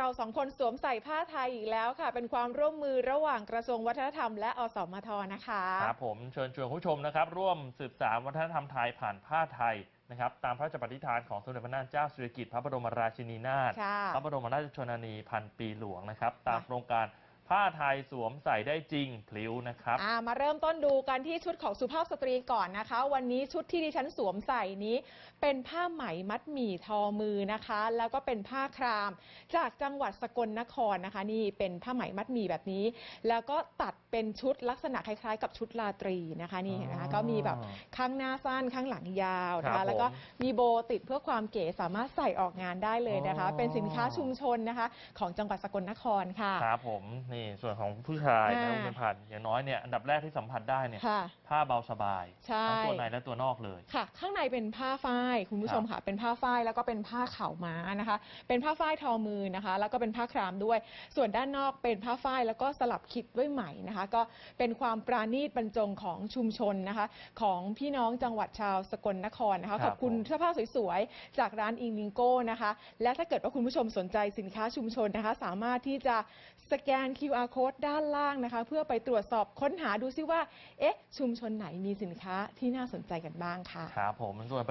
เราสองคนสวมใส่ผ้าไทยอีกแล้วค่ะ เป็นความร่วมมือระหว่างกระทรวงวัฒนธรรมและอสมทนะคะครับผมเชิญชวนผู้ชมนะครับ ร่วมสืบสานวัฒนธรรมไทยผ่านผ้าไทยนะครับตามพระราชปฏิฐานของสมเด็จพระนางเจ้าสิริกิติ์พระบรมราชินีนาถค่ะพระบรมราชชนนีพันปีหลวงนะครับ ตามค่ะโครงการ ผ้าไทยสวมใส่ได้จริงพลิ้วนะครับ อ่ามาเริ่มต้นดูกันที่ชุดของสุภาพสตรีก่อนนะคะ วันนี้ชุดที่ดิฉันสวมใส่นี้ เป็นผ้าไหมมัดหมี่ทอมือนะคะ แล้วก็เป็นผ้าคราม จากจังหวัดสกลนครนะคะ นี่เป็นผ้าไหมมัดหมี่แบบนี้ แล้วก็ตัดเป็นชุดลักษณะคล้ายๆ กับชุดราตรีนะคะนี่เห็นะคะอ๋อก็มีแบบข้างหน้าสั้นข้างหลังยาวนะครัคะบแล้วก็ผมมีโบติดเพื่อความเก๋สามารถใส่ออกงานได้เลยนะคะ อ๋อ เป็นสินค้าชุมชนนะคะ ของจังหวัดสกลนครค่ะ ครับผมนี่ส่วนของผู้ชายนะอ่าคุณเป็นพันธุ์อย่างน้อยเนี่ยอันดับแรกที่สัมผัสได้เนี่ยค่ะผ้าเบาสบายใช่ ทั้งตัวในและตัวนอกเลย ค่ะ ข้างในเป็นผ้าฝ้ายคุณผู้ชมครับค่ะเป็นผ้าฝ้ายแล้วก็เป็นผ้าขาวม้านะคะ เป็นผ้าฝ้ายทอมือนะคะ แล้วก็เป็นผ้าครามด้วย ส่วนด้านนอกเป็นผ้าฝ้ายแล้วก็สลับขิดด้วยไหมนะคะ ก็เป็นความปราณีตบรรจงของชุมชนนะคะ ของพี่น้องจังหวัดชาวสกลนครนะคะครัขบอบคุณผม เสื้อผ้าสวยๆจากร้านอิงลิงโก้นะคะ และถ้าเกิดว่าคุณผู้ชมสนใจสินค้าชุมชนนะคะ สามารถที่จะสแกน QR qr code ด้านล่างนะคะ เพื่อไปตรวจสอบค้นหาดูซิว่า เอ๊ะ ชุมชนไหนมีสินค้าที่น่าสนใจกันบ้างค่ะ ครับผมส่วน